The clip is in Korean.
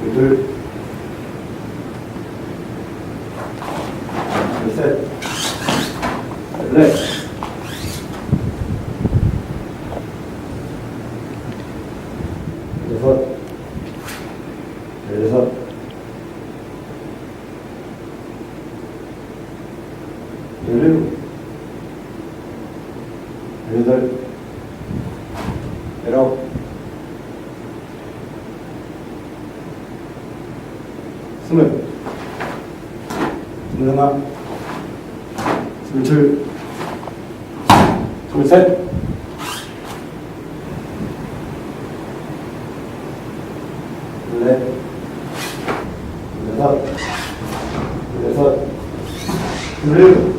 둘, 셋, 넷, 여섯, 열여섯, 열일곱, 열여덟, 열아홉, 스물, 스물하나, 스물둘, 스물셋, 스물넷, 스물다섯, 스물여섯, 스물일곱,